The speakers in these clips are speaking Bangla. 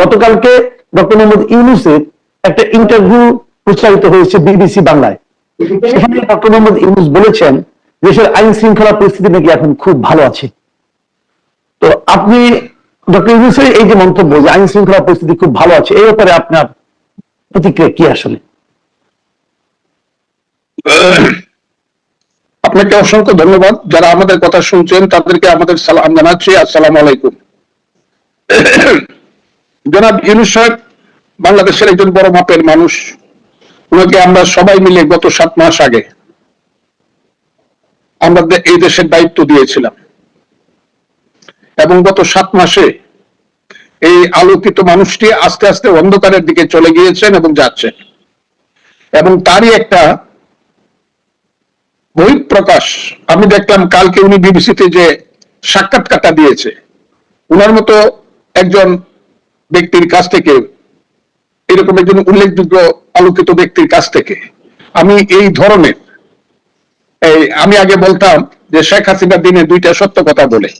গতকালকে ডক্টর মোহাম্মদ ইউনুসের একটা ইন্টারভিউ প্রচারিত হয়েছে বিবিসি বাংলায়। সেখানে ডক্টর মোহাম্মদ ইউনুস বলেছেন, দেশের আইন শৃঙ্খলা পরিস্থিতি নাকি এখন খুব ভালো আছে। তো আপনি ডক্টর ইউনুসের এই যে মন্তব্য যে আইন শৃঙ্খলা পরিস্থিতি খুব ভালো আছে, এই ব্যাপারে আপনার প্রতিক্রিয়া কি আসলে? আপনাকে অসংখ্য ধন্যবাদ। যারা আমাদের কথা শুনছেন, তাদেরকে আমাদের সালাম জানাচ্ছি। আসসালাম আলাইকুম। জনাব ইউনুস সাহেব, বাংলাদেশের একজন বড় মাপের মানুষ। ওনাকে আমরা সবাই মিলে গত সাত মাস আগে আমরা এই দেশের দায়িত্ব দিয়েছিলাম। এবং গত সাত মাসে এই আলোকিত মানুষটি আস্তে আস্তে অন্ধকারের দিকে চলে গিয়েছেন এবং যাচ্ছেন। এবং তারই একটা বহিঃপ্রকাশ আমি দেখলাম কালকে উনি বিবিসিতে যে সাক্ষাৎকারটা দিয়েছে। উনার মতো একজন ব্যক্তির কাছ থেকে, এরকম একজন উল্লেখযোগ্য আলোকিত ব্যক্তির কাছ থেকে। আমি এই ধরনের, এই আমি আগে বলতাম যে শেখ হাসিনা দিনে দুইটা সত্য কথা বলে।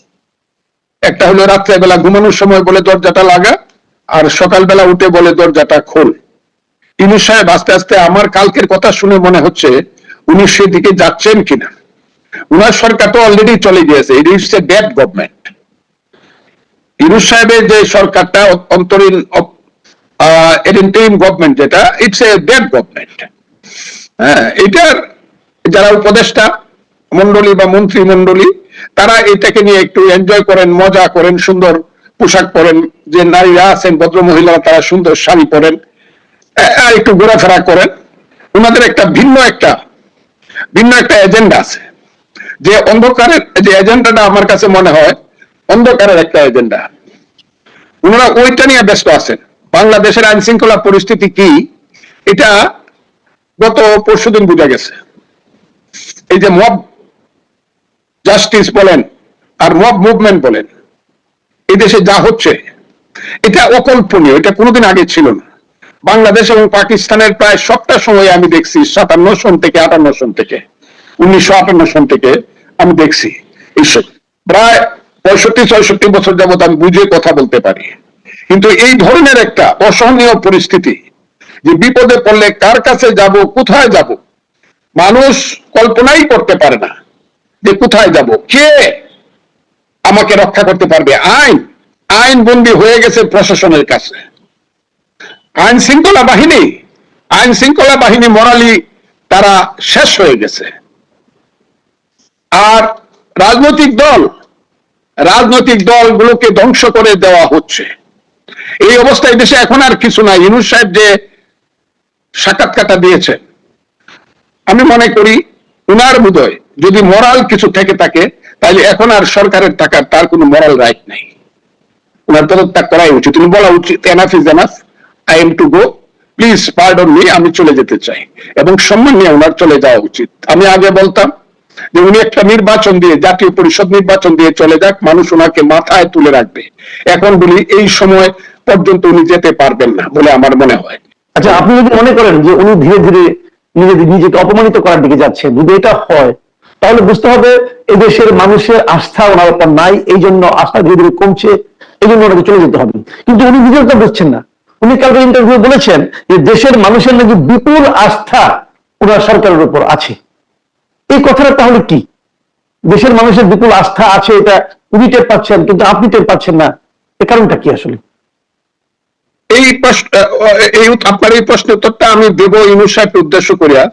একটা হলো রাত্রেবেলা ঘুমানোর সময় বলে দরজাটা লাগা, আর সকালবেলা উঠে বলে দরজাটা খোল। ইনুস সাহেব, আস্তে আস্তে আমার কালকের কথা শুনে মনে হচ্ছে উনি সেদিকে যাচ্ছেন কিনা। উনার সরকার তো অলরেডি চলে গিয়েছে it is a bad government Yunus সাহেবের যে সরকারটা, অন্তরীণ ইন্টারিম গভর্নমেন্ট যেটা ইটস এ ব্যাড গভর্নমেন্ট হ্যাঁ এটার যারা উপদেষ্টা মন্ডলী বা মন্ত্রী মন্ডলী তারা এটাকে নিয়ে একটু এনজয় করেন, মজা করেন, সুন্দর পোশাক পরেন, যে নারীরা আছেন, ভদ্র মহিলারা, তারা সুন্দর শাড়ি পরেন আর একটু ঘোরাফেরা করেন। ওনাদের একটা ভিন্ন একটা ভিন্ন একটা এজেন্ডা আছে। যে অন্ধকারের যে এজেন্ডাটা আমার কাছে মনে হয় অন্ধকারের একটা এজেন্ডা ওনারা ওইটা নিয়ে ব্যস্ত আছেন। বাংলাদেশের আইন শৃঙ্খলা পরিস্থিতি কি? এটা গত পরশুদিন বোঝা গেছে। এই যে মব জাস্টিস বলেন আর মব মুভমেন্ট বলেন, এই দেশে যা হচ্ছে, এটা অকল্পনীয়, এটা কোনোদিন আগে ছিল না। বাংলাদেশ এবং পাকিস্তানের প্রায় সবটা সময় আমি দেখছি, সাতান্ন সন থেকে আটান্ন সন থেকে, উনিশশো আটান্ন সন থেকে আমি দেখছি। এইসব প্রায় পঁয়ষট্টি, ছয়ষট্টি বছর যাবত আমি বুঝে কথা বলতে পারি। কিন্তু এই ধরনের একটা অসহনীয় পরিস্থিতি যে বিপদে পড়লে কার কাছে যাব, কোথায় যাব, মানুষ কল্পনাই করতে পারে না যে কোথায় যাব। কে আমাকে রক্ষা করতে পারবে? আইন। আইন বন্দী হয়ে গেছে প্রশাসনের কাছে। আইন শৃঙ্খলা বাহিনী। আইন শৃঙ্খলা বাহিনী মরালি তারা শেষ হয়ে গেছে। আর রাজনৈতিক দল রাজনৈতিক দলগুলোকে ধ্বংস করে দেওয়া হচ্ছে। এই অবস্থায় দেশে এখন আর কিছু নাই। ইনুস সাহেব যে সাক্ষাৎকারটা দিয়েছেন, আমি মনে করি উনার বোধহয় যদি মরাল কিছু থেকে থাকে, তাহলে এখন আর সরকারের টাকার তার কোনো মরাল রাইট নাই। উনার পদত্যাগ করাই উচিত। তুমি বলা উচিত enough is enough I am to go please pardon me আমি চলে যেতে চাই। এবং সম্মান নিয়ে ওনার চলে যাওয়া উচিত। আমি আগে বলতাম যে উনি একটা নির্বাচন দিয়ে, জাতীয় পরিষদ নির্বাচন দিয়ে চলে যাক, মানুষ ওনাকে মাথায় তুলে রাখবে। এখন বলি, এই সময় পর্যন্ত উনি যেতে পারবেন না বলে আমার মনে হয়। আচ্ছা আপনি যদি মনে করেন যে উনি ধীরে ধীরে নিজে নিজেকে অপমানিত করার দিকে যাচ্ছেন যদি এটা হয়, তাহলে বুঝতে হবে এদেশের মানুষের আস্থা ওনার উপর নাই এই জন্য আস্থা ধীরে ধীরে কমছে এই জন্য ওনাকে চলে যেতে হবে। কিন্তু উনি নিজেও তো বুঝছেন না। উনি কালকে ইন্টারভিউ বলেছেন যে দেশের মানুষের নাকি বিপুল আস্থা ওনার সরকারের উপর আছে। এই কথাটা তাহলে কি? দেশের মানুষের বিপুল আস্থা আছে, এটা উনি টের পাচ্ছেন, কিন্তু আপনি টের পাচ্ছেন না। এর কারণটা কি আসলে? এই প্রশ্ন, এই আপনার এই প্রশ্নের উত্তরটা আমি দেব ইউনুস সাহেবকে উদ্দেশ্য করিয়া।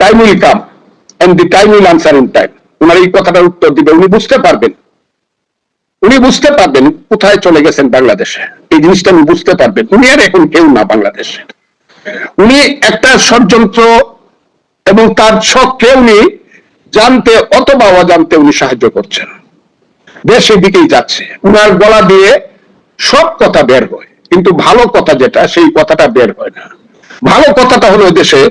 Time will come and the time will answer in time ওনার এই কথাটার উত্তর দিবে, উনি বুঝতে পারবেন। উনি বুঝতে পারবেন কোথায় চলে গেছেন বাংলাদেশে। এই জিনিসটা উনি বুঝতে পারবেন। উনি আর এখন কেউ না বাংলাদেশে। উনি একটা ষড়যন্ত্র এবং তার ছককে উনি জানতে অথবা অজান্তে উনি সাহায্য করছেন। দেশ দিকেই যাচ্ছে। উনার গলা দিয়ে সব কথা বের হয়, কিন্তু ভালো কথা যেটা, সেই কথাটা বের হয় না। ভালো কথাটা হলো দেশে,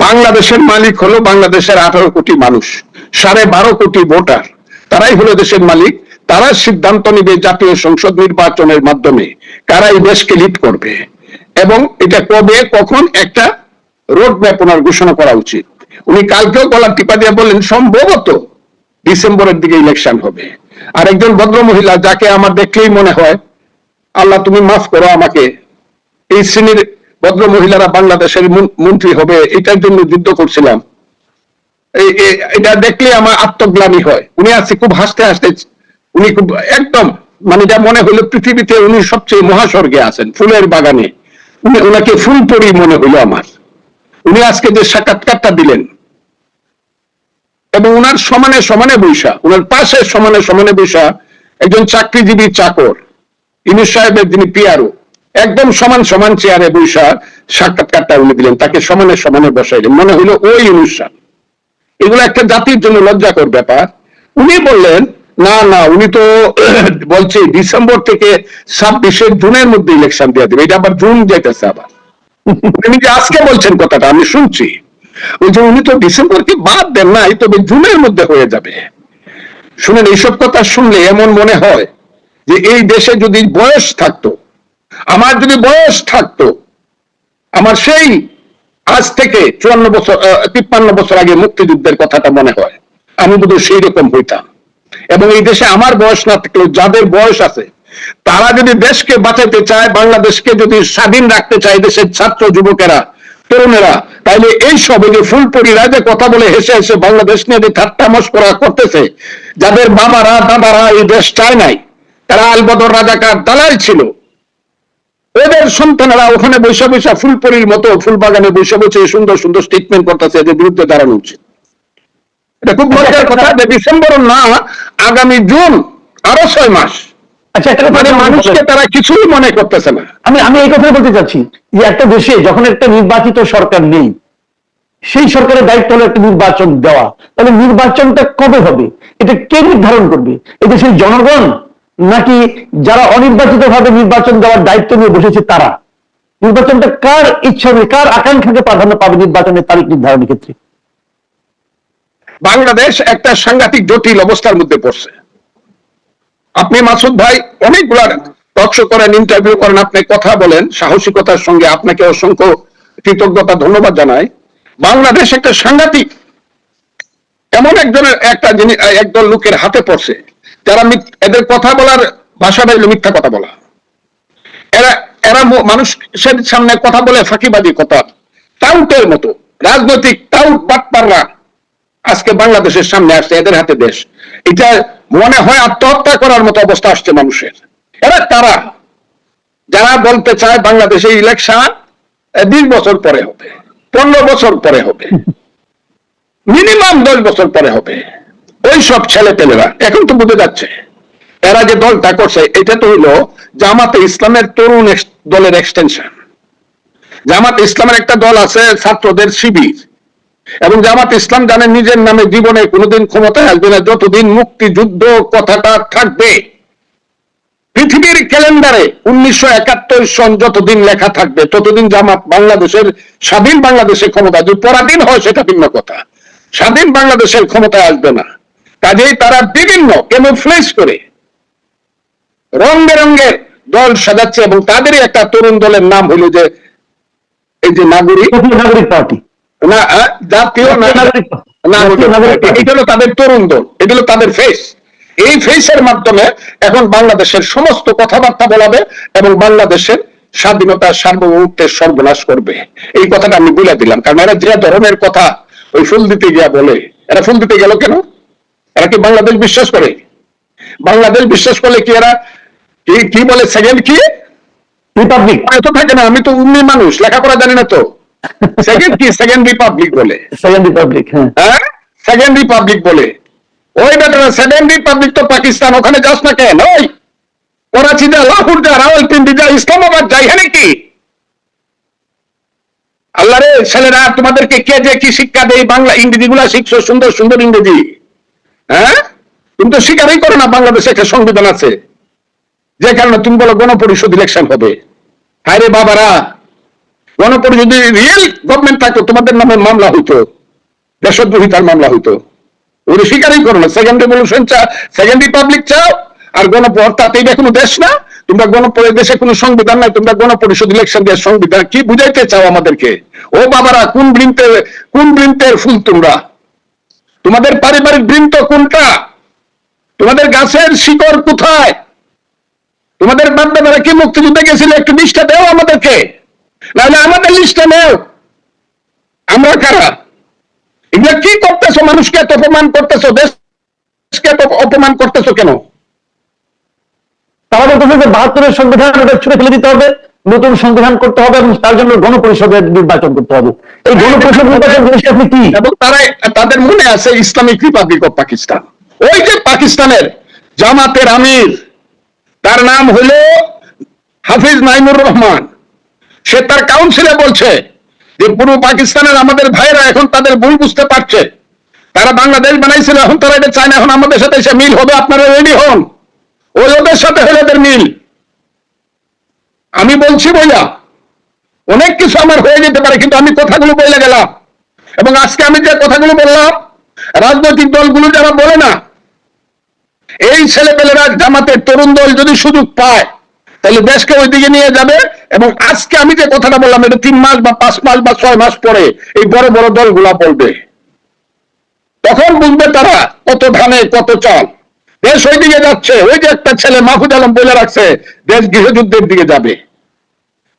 বাংলাদেশের মালিক হলো বাংলাদেশের আঠারো কোটি মানুষ, সাড়ে বারো কোটি ভোটার। তারাই হলো দেশের মালিক। তারা সিদ্ধান্ত নিবে জাতীয় সংসদ নির্বাচনের মাধ্যমে কারা এই দেশকে লিড করবে। এবং এটা কবে, কখন, একটা রোড ম্যাপ ওনার ঘোষণা করা উচিত। উনি কালকেও গলা টিপা দিয়ে বললেন, সম্ভবত ডিসেম্বরের দিকে ইলেকশন হবে। আর একজন ভদ্র মহিলা যাকে আমার দেখলেই মনে হয়, আল্লাহ তুমি মাফ করো আমাকে, এই শ্রেণির ভদ্র মহিলারা বাংলাদেশের মন্ত্রী হবে, এটার জন্য যুদ্ধ করছিলাম। এটা দেখলে আমার আত্মগ্লানি হয়। উনি আছে খুব হাসতে হাসতে, উনি খুব একদম মানে যা মনে হলো পৃথিবীতে উনি সবচেয়ে মহাস্বর্গে আছেন, ফুলের বাগানে। উনি ওনাকে ফুল পরি মনে হলো আমার। উনি আজকে যে সাক্ষাৎকারটা দিলেন, এবং উনার সমানে সমানে বৈশা, উনার পাশে সমানে সমানে বৈশা একজন চাকরিজীবী চাকর, ইনুস সাহেবের যিনি পিয়ারো একদম সমান সমান চেয়ারে বৈশা সাক্ষাৎকারটা উনি দিলেন, তাকে সমানে সমানে বসাইলেন। মনে হইল ওই সাহেব। এগুলো একটা জাতির জন্য লজ্জাকর ব্যাপার। উনি বললেন, না না, উনি তো বলছে ডিসেম্বর থেকে ছাব্বিশের জুনের মধ্যে ইলেকশন দিয়ে দেবে, এটা আবার জুন যাইতেছে আবার। উনি আজকে বলছেন কথাটা, আমি শুনছি। ওই উনি তো ডিসেম্বরকে বাদ দেন নাই তবে জুনের মধ্যে হয়ে যাবে। শুনেন, এইসব কথা শুনলে এমন মনে হয় যে এই দেশে যদি বয়স থাকতো, আমার যদি বয়স থাকতো, আমার সেই আজ থেকে চুয়ান্ন বছর তিপ্পান্ন বছর আগে মুক্তিযুদ্ধের কথাটা মনে হয়। আমি বোধহয় সেই রকম হইতাম। এবং এই দেশে আমার বয়স না থাকলেও যাদের বয়স আছে তারা যদি দেশকে বাঁচাতে চায়, বাংলাদেশকে যদি স্বাধীন রাখতে চায় দেশের ছাত্র যুবকেরা, তরুণেরা, তাইলে এই সব যে ফুলপরিরা যে কথা বলে হেসে হেসে বাংলাদেশ নিয়ে যে ঠাট্টা মস্করা করতেছে, যাদের বাবারা দাদারা এই দেশ চায় নাই, তারা আলবদর রাজাকার দালাল ছিল। ওদের সন্তানেরা ওখানে বৈশা বৈশা ফুলপরির মতো ফুলবাগানে বৈশা বসে সুন্দর সুন্দর স্টেটমেন্ট করতেছে এদের বিরুদ্ধে দাঁড়ানো উচিত। এটা খুব মজার কথা যে ডিসেম্বর না, আগামী জুন আরও ছয় মাস। আচ্ছা একটা মানে মানুষকে তারা কিছুই মনে করতেছে না। আমি আমি এই কথা বলতে চাচ্ছি যে একটা দেশে যখন একটা নির্বাচিত সরকার নেই সেই সরকারের দায়িত্ব হলো একটা নির্বাচন দেওয়া। তাহলে নির্বাচনটা কবে হবে? এটা কে নির্ধারণ করবে? এই দেশের জনগণ নাকি যারা অনির্বাচিত ভাবে নির্বাচন দেওয়ার দায়িত্ব নিয়ে বসেছে তারা? নির্বাচনটা কার ইচ্ছা কার আকাঙ্ক্ষাকে প্রাধান্য পাবে নির্বাচনের তারিখ নির্ধারণের ক্ষেত্রে? বাংলাদেশ একটা সাংঘাতিক জটিল অবস্থার মধ্যে পড়ছে। আপনি মাসুদ ভাই অনেকগুলা টকশো করেন ইন্টারভিউ করেন, আপনি কথা বলেন, সাহসিকতার সঙ্গে আপনাকে অসংখ্য কৃতজ্ঞতা, ধন্যবাদ জানাই। বাংলাদেশ একটা সাংঘাতিক, এমন একজনের একটা জিনিস একদল লোকের হাতে পড়ছে, যারা এদের কথা বলার ভাষাটা হলো মিথ্যা কথা বলা। এরা এরা মানুষের সামনে কথা বলে ফাঁকিবাদী কথা, টাউটের মতো, রাজনৈতিক টাউট বাটপাররা। আজকে বাংলাদেশের সামনে আসছে, এদের হাতে দেশ। এটা মনে হয় আত্মহত্যা করার মতো অবস্থা আসছে মানুষের। এরা তারা যারা বলতে চায় বাংলাদেশে ইলেকশন বিশ বছর পরে হবে, পনেরো বছর পরে হবে মিনিমাম দশ বছর পরে হবে। ওই সব ছেলে পেলেরা এখন তো বুঝে যাচ্ছে। এরা যে দলটা করছে, এটা তো হইল জামাতে ইসলামের তরুণ দলের এক্সটেনশন জামাত ইসলামের একটা দল আছে ছাত্রদের শিবির। এবং জামাত ইসলাম জানে নিজের নামে জীবনে কোনোদিন ক্ষমতায় আসবে না, যতদিন মুক্তিযুদ্ধ কথাটা থাকবে। পৃথিবীর ক্যালেন্ডারে উনিশশো একাত্তর সন যতদিন লেখা থাকবে, ততদিন জামাত বাংলাদেশের, স্বাধীন বাংলাদেশের ক্ষমতা যদি পরাধীন হয় সেটা ভিন্ন কথা। স্বাধীন বাংলাদেশের ক্ষমতায় আসবে না। কাজেই তারা বিভিন্ন কেমোফ্লেজ করে রং বেরঙ্গের দল সাজাচ্ছে এবং তাদেরই একটা তরুণ দলের নাম হইল যে এই যে নাগরিক নাগরিক পার্টি। না জাতীয় নাগরিক না। এটা হলো তাদের তরুণ দল এটা হলো তাদের ফেস এই ফেসের মাধ্যমে এখন বাংলাদেশের সমস্ত কথাবার্তা বলাবে এবং বাংলাদেশের স্বাধীনতা সার্বভৌমত্বের সর্বনাশ করবে। এই কথাটা আমি বলে দিলাম কারণ এরা যে ধরনের কথা ওই ফুল দিতে গিয়া বলে এরা ফুল দিতে গেল কেন? এরা কি বাংলাদেশ বিশ্বাস করে? বাংলাদেশ বিশ্বাস করলে কি এরা কি কি বলে সেকেন্ড কি? রিপাবলিক এত থাকে না আমি তো উন্নি মানুষ লেখাপড়া জানি না তো। সেকেন্ড কি? সেকেন্ড রিপাবলিক বলে। সেকেন্ড রিপাবলিক হ্যাঁ। হ্যাঁ? সেকেন্ড রিপাবলিক বলে। ওই সেকেন্ড রিপাবলিক তো পাকিস্তান ওখানে যাস না কেন? ওই করাচি যা লাহোর যা রাওয়ালপিন্ডি যা ইসলামাবাদ যাই হ্যাঁ নাকি? আল্লাহ রে ছেলেরা তোমাদেরকে কে যে কি শিক্ষা দেয়? বাংলা ইংরেজি গুলা শিখছো সুন্দর সুন্দর ইংরেজি। হ্যাঁ? তুমি তো স্বীকারই করো না বাংলাদেশে একটা সংবিধান আছে। যে কারণে তুমি বলো গণপরিষদ ইলেকশন হবে। হায় রে বাবারা গণপরিষদ রিয়েল গভর্নমেন্ট থাকতো, তোমাদের নামে মামলা হইতো, দেশদ্রোহিতার মামলা হইতো। ওগুলো স্বীকারই করো না। সেকেন্ড রেভলিউশন চা সেকেন্ড রিপাবলিক চাও, আর গণপর তাতে এটা কোনো দেশ না। তোমরা গণপরি দেশে কোনো সংবিধান নাই, তোমরা গণপরিষদ ইলেকশন দিয়ে সংবিধান কি বুঝাইতে চাও আমাদেরকে? ও বাবারা, কোন বৃন্তে, কোন বৃন্তের ফুল তোমরা? তোমাদের পারিবারিক বৃন্ত কোনটা? তোমাদের গাছের শিকড় কোথায়? তোমাদের বাপ দাদারা কি মুক্তিযুদ্ধে গেছিল? একটু লিস্টটা দেও আমাদেরকে। নাহলে আমাদের লিস্টটা নেও। আমরা কারা? এগুলো কি করতেছো? মানুষকে অপমান করতেছো? দেশকে অপমান করতেছো কেন? তারা বলতেছে যে বাহাত্তরের সংবিধান ছুড়ে ফেলে দিতে হবে নতুন সংবিধান করতে হবে এবং তার জন্য গণপরিষদের নির্বাচন করতে হবে। এই গণপরিষদ নির্বাচন জিনিসটা আপনি কি? এবং তারা তাদের মনে আছে ইসলামিক রিপাবলিক অফ পাকিস্তান। ওই যে পাকিস্তানের জামাতের আমির তার নাম হলো হাফিজ নাইমুর রহমান। সে তার কাউন্সিলে বলছে যে পুরো পাকিস্তানের আমাদের ভাইরা এখন তাদের ভুল বুঝতে পারছে। তারা বাংলাদেশ বানাইছিল, এখন তারা এটা চায় না, এখন আমাদের সাথে এসে মিল হবে, আপনারা রেডি হন। ওই ওদের সাথে হলে ওদের মিল। আমি বলছি বইয়া অনেক কিছু আমার হয়ে যেতে পারে, কিন্তু আমি কথাগুলো বলে গেলাম। এবং আজকে আমি যে কথাগুলো বললাম, রাজনৈতিক দলগুলো যারা বলে না, এই ছেলে ছেলেপেলেরা জামাতের তরুণ দল যদি সুযোগ পায় তাহলে দেশকে ওইদিকে নিয়ে যাবে এবং আজকে আমি যে কথাটা বললাম, এটা তিন মাস বা পাঁচ মাস বা ছয় মাস পরে এই বড় বড় দলগুলা বলবে। তখন বুঝবে তারা কত ধানে, কত চাল। দেশ ওই দিকে যাচ্ছে, ওই যে একটা ছেলে মাহফুজ আলম বলে রাখছে, দেশ গৃহযুদ্ধের দিকে যাবে।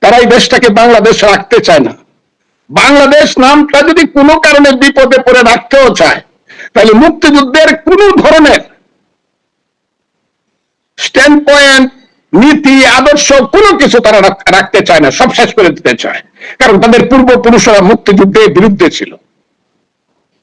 তারা এই দেশটাকে বাংলাদেশ রাখতে চায় না। বাংলাদেশ নামটা যদি কোনো কারণে বিপদে পড়ে রাখতেও চায়, তাহলে মুক্তিযুদ্ধের কোন ধরনের স্ট্যান্ড পয়েন্ট নীতি, আদর্শ কোনো কিছু তারা রাখতে চায় না, সব শেষ করে দিতে চায়। কারণ তাদের পূর্বপুরুষরা মুক্তিযুদ্ধের বিরুদ্ধে ছিল।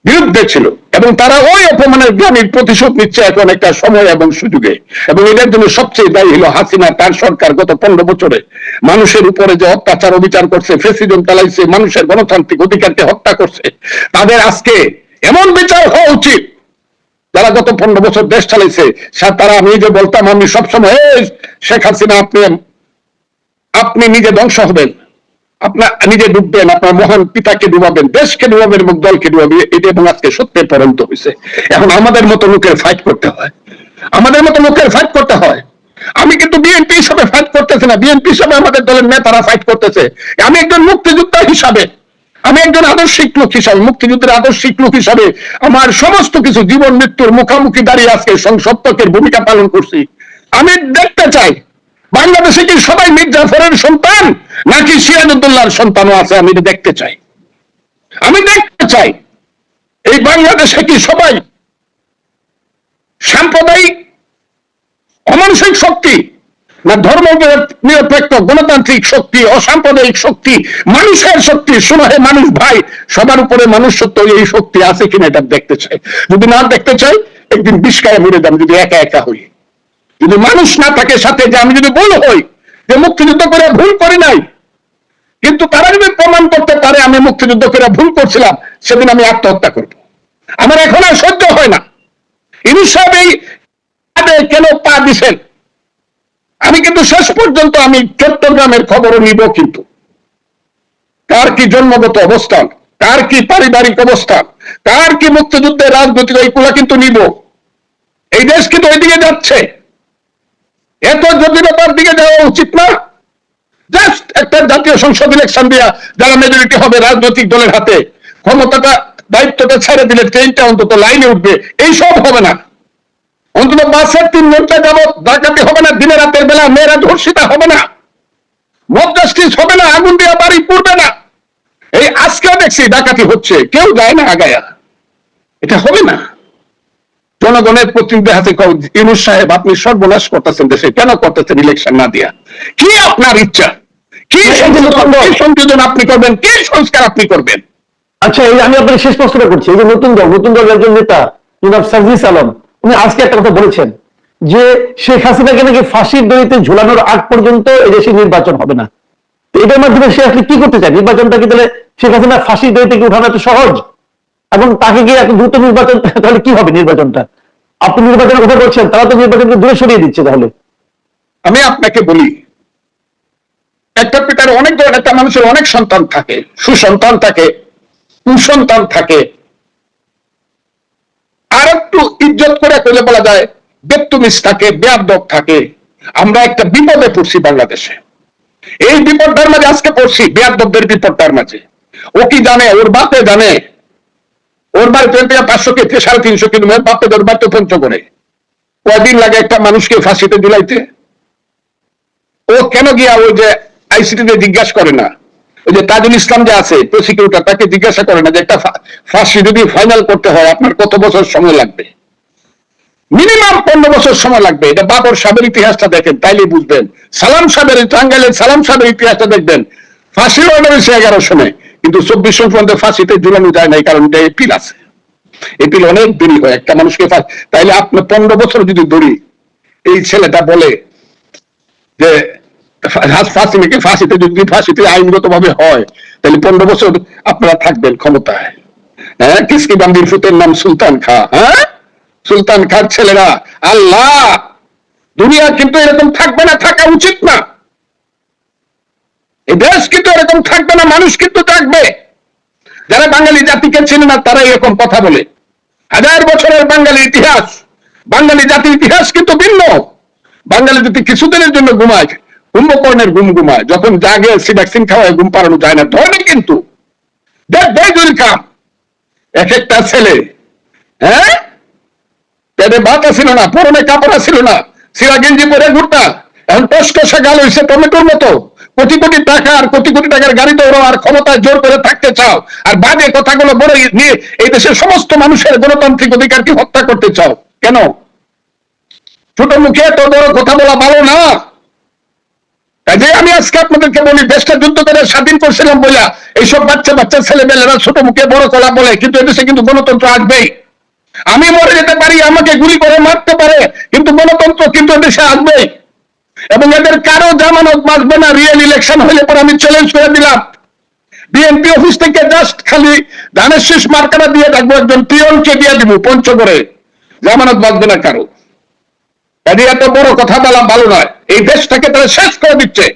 বিরুদ্ধে ছিল। এবং তারা ওই অপমানের গ্রামীণ প্রতিশোধ নিচ্ছে এখন একটা সময় এবং সুযোগে। এবং এটার জন্য সবচেয়ে দায়ী হলো হাসিনা, তার সরকার গত পনেরো বছরে মানুষের উপরে যে অত্যাচার, অবিচার করছে, ফেসিজম চালাইছে, মানুষের গণতান্ত্রিক অধিকারকে হত্যা করছে। তাদের আজকে এমন বিচার হওয়া উচিত যারা গত পনেরো বছর দেশ চালাইছে তারা আমি যে বলতাম আমি সবসময় "এই, শেখ হাসিনা আপনি আপনি নিজে ধ্বংস হবেন। আপনার নিজে ডুববেন আপনার মহান পিতাকে ডুবাবেন দেশকে ডুবাবেন এবং দলকে ডুবাবেন। এটা এবং আজকে সত্যি পরিণত হয়েছে এখন আমাদের মতো লোকের ফাইট করতে হয়। আমাদের মতো লোকের ফাইট করতে হয়। আমি কিন্তু বিএনপি হিসাবে ফাইট করতেছি না। বিএনপি হিসাবে আমাদের দলের নেতারা ফাইট করতেছে। আমি একজন মুক্তিযোদ্ধা হিসাবে আমি একজন আদর্শিক লোক হিসাবে, মুক্তিযুদ্ধের আদর্শিক লোক হিসাবে আমার সমস্ত কিছু জীবন মৃত্যুর মুখামুখি দাঁড়িয়ে আজকে সংসত্যকের ভূমিকা পালন করছি। আমি দেখতে চাই, বাংলাদেশে কি সবাই মীর জাফরের সন্তান, নাকি সিরাজউদ্দৌলার সন্তানও আছে, আমি দেখতে চাই। আমি দেখতে চাই, এই বাংলাদেশে কি সবাই সাম্প্রদায়িক অমানসিক শক্তি না ধর্ম নিরপেক্ষ, গণতান্ত্রিক শক্তি, অসাম্প্রদায়িক শক্তি, মানুষের শক্তি। সুনহে মানুষ ভাই, সবার উপরে মানুষ সত্য এই শক্তি আছে কিনা এটা দেখতে চাই। যদি না দেখতে চাই, একদিন বিষকায় মরে যান যদি একা একা হই। যদি মানুষ না থাকে সাথে, যে আমি যদি ভুল হই, যে মুক্তিযুদ্ধ করে ভুল করি নাই, কিন্তু তারা যদি প্রমাণ করতে পারে আমি মুক্তিযুদ্ধ করে ভুল করছিলাম, সেদিন আমি আত্মহত্যা করব। আমার এখন আর সহ্য হয় না। ইনুস সাহেব এই কেন পা দিছেন? আমি কিন্তু শেষ পর্যন্ত আমি চট্টগ্রামের খবরও নিব কিন্তু। কার কি জন্মগত অবস্থান, কার কি পারিবারিক অবস্থান, কার কি মুক্তিযুদ্ধের রাজনৈতিক এইগুলা কিন্তু নিব। এই দেশ কিন্তু ওইদিকে যাচ্ছে। এত জটিলতার দিকে যাওয়া উচিত না। জাস্ট একটা জাতীয় সংসদ ইলেকশন দিয়া যারা মেজরিটি হবে রাজনৈতিক দলের হাতে, ক্ষমতাটা, দায়িত্বটা ছেড়ে দিলে ট্রেনটা অন্তত লাইনে উঠবে। এইসব হবে না। অন্তত বাসের তিন ঘণ্টা যাবৎ ডাকাতি হবে না দিনের রাতের বেলা মেয়েরা ধর্ষিতা হবে না। মদ জাস্টিস হবে না আগুন দিয়া বাড়ি পড়বে না। এই আজকেও দেখছি ডাকাতি হচ্ছে কেউ যায় না আগায়া। এটা হবে না। জনগণের প্রতিনিধি হাতে ইউনুস সাহেব আপনি সর্বনাশ করতেছেন দেশে কেন করতেছেন ইলেকশন না দিয়া? কি আপনার ইচ্ছা? কি সংযোজন আপনি করবেন? কি সংস্কার আপনি করবেন? আচ্ছা এই আমি আপনাকে শেষ প্রশ্নটা করছি এই যে নতুন দল নতুন দলের একজন নেতা জনাব সার্জিস আলম উনি আজকে একটা কথা বলেছেন যে শেখ হাসিনাকে নাকি ফাঁসির দড়িতে ঝুলানোর আগ পর্যন্ত এদেশে নির্বাচন হবে না। তো এটার মাধ্যমে সে আসলে কি করতে চায়? নির্বাচনটা কি তাহলে শেখ হাসিনা ফাঁসির দড়ি থেকে উঠানো এত সহজ? এবং তাকে গিয়ে এত দ্রুত নির্বাচন তাহলে কি হবে নির্বাচনটা? আপনি নির্বাচনের কথা বলছেন, তারা তো নির্বাচনকে দূরে সরিয়ে দিচ্ছে তাহলে। আমি আপনাকে বলি একটা পিতার অনেক ধরনের মানুষের অনেক সন্তান থাকে, সুসন্তান থাকে, কুসন্তান থাকে। আর একটু ইজ্জত করে করলে বলা যায় বেত্তুমিস থাকে, বেয়াদব থাকে। আমরা একটা বিপদে পড়ছি বাংলাদেশে। এই বিপদটার মাঝে আজকে পড়ছি, বেয়াদবদের বিপদটার মাঝে। ও কি জানে, ওর বাপে জানে? ওর বাড়ি ট্রেন থেকে পাঁচশো কে সাড়ে তিনশো কিলোমিটার, বাপে ওর বাড়িতে পঞ্চ করে। কয়দিন লাগে একটা মানুষকে ফাঁসিতে ঝুলাইতে? ও কেন গিয়া ওই যে আইসিটি তে জিজ্ঞাসা করে না? ওই যে তাজুল ইসলাম যে আছে প্রসিকিউটর তাকে জিজ্ঞাসা করে না যে একটা ফাঁসি যদি ফাইনাল করতে হয়, আপনার কত বছর সময় লাগবে? মিনিমাম পনেরো বছর সময় লাগবে। এটা বাবর সাহেবের ইতিহাসটা দেখেন তাইলে বুঝবেন। সালাম সাহেবের টাঙ্গাইলের সালাম সাহেবের ইতিহাসটা দেখবেন। ফাঁসির অর্ডার হয়েছে এগারো সময়। কিন্তু চব্বিশ পর্যন্ত ফাঁসিতে ঝুলানো যায় নাই, কারণ এটা এপিল আছে। এপিল অনেক দেরি হয়, একটা মানুষকে তাইলে আপনি পনেরো বছর যদি ধরি, এই ছেলেটা বলে যে ফাঁসি নাকি ফাঁসিতে যদি ফাঁসিতে আইনগত ভাবে হয়, তাহলে পনেরো বছর আপনারা থাকবেন ক্ষমতায়। হ্যাঁ কিসকি বান্দির ফুতের নাম সুলতান খা হ্যাঁ? সুলতান খার ছেলেরা, আল্লাহ! দুনিয়া কিন্তু এরকম থাকবে না, থাকা উচিত না। এই দেশ কিন্তু এরকম থাকবে না, মানুষ কিন্তু থাকবে। যারা বাঙালি জাতিকে চেনে না, তারা এরকম কথা বলে। হাজার বছরের বাঙালি ইতিহাস, বাঙালি জাতির ইতিহাস কিন্তু ভিন্ন। বাঙালি জাতি কিছুদিনের জন্য ঘুমায় কুম্ভকর্ণের ঘুম ঘুমায়, যখন জাগে, সে ভ্যাকসিন খাওয়ায়, ঘুম পাড়ানো যায় না। ধরে কিন্তু কাম। এক একটা ছেলে হ্যাঁ? পেটে না না সিরা গেঞ্জি পরে ঘুরতা। এখন টসকসা গাল হয়েছে টমেটোর মতো। কোটি কোটি টাকা আর কোটি কোটি টাকার গাড়ি দৌড়ো আর ক্ষমতায় জোর করে থাকতে চাও। আর বাজে কথাগুলো বলে নিয়ে এই দেশের সমস্ত মানুষের গণতান্ত্রিক অধিকারকে হত্যা করতে চাও? কেন? ছোট মুখে এত বড় কথা বলা ভালো না। কাজে আমি আজকে আপনাদেরকে বলি, দেশটা যুদ্ধ করে স্বাধীন করছিলাম বলে এইসব বাচ্চা বাচ্চা ছেলেমেয়েরা ছোট মুখে বড় কলা বলে, কিন্তু এদেশে কিন্তু গণতন্ত্র আসবেই। আমি মরে যেতে পারি, আমাকে গুলি করে মারতে পারে, কিন্তু গণতন্ত্র কিন্তু দেশে আসবে এবং এদের কারও জামানত বাঁচবে না রিয়েল ইলেকশন হলে পরে আমি চ্যালেঞ্জ করে দিলাম। বিএনপি অফিস থেকে জাস্ট খালি ধানের শেষ মার্কাটা দিয়ে থাকব একজন পিয়নকে দিয়ে দিব পঞ্চগড়ে জামানত বাঁচবে না কারও। কাজে এত বড় কথা বলা ভালো নয়। এই দেশটাকে তারা শেষ করে দিচ্ছে।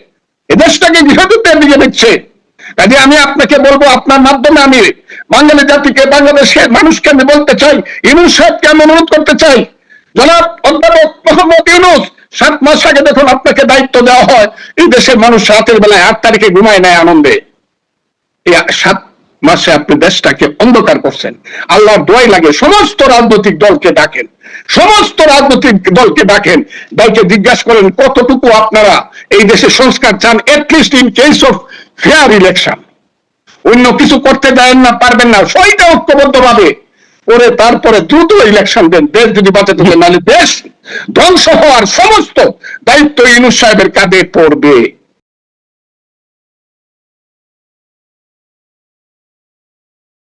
এই দেশটাকে গৃহযুদ্ধের দিকে দিচ্ছে। কাজে আমি আপনাকে বলব, আপনার মাধ্যমে আমি বাঙালি জাতিকে, বাংলাদেশের মানুষকে আমি বলতে চাই ইউনুস সাহেবকে আমি অনুরোধ করতে চাই। জনাব অধ্যাপক মোহাম্মদ ইউনুস, সাত মাস আগে যখন আপনাকে দায়িত্ব দেওয়া হয়, এই দেশের মানুষ রাতের বেলায় আট তারিখে ঘুমায় নেয় আনন্দে। সাত মাসে আপনি দেশটাকে অন্ধকার করছেন। আল্লাহর দোয়াই লাগে, সমস্ত রাজনৈতিক দলকে ডাকেন, সমস্ত রাজনৈতিক দলকে ডাকেন, দলকে জিজ্ঞাসা করেন, কতটুকু আপনারা এই দেশে সংস্কার চান? At least in case of fair election অন্য কিছু করতে দেন না, পারবেন না। সইটা ঐক্যবদ্ধ ভাবে করে তারপরে দ্রুত ইলেকশন দেন। দেশ যদি বাঁচাতে হবে নাহলে দেশ ধ্বংস হওয়ার সমস্ত দায়িত্ব ইনুস সাহেবের কাঁধে পড়বে।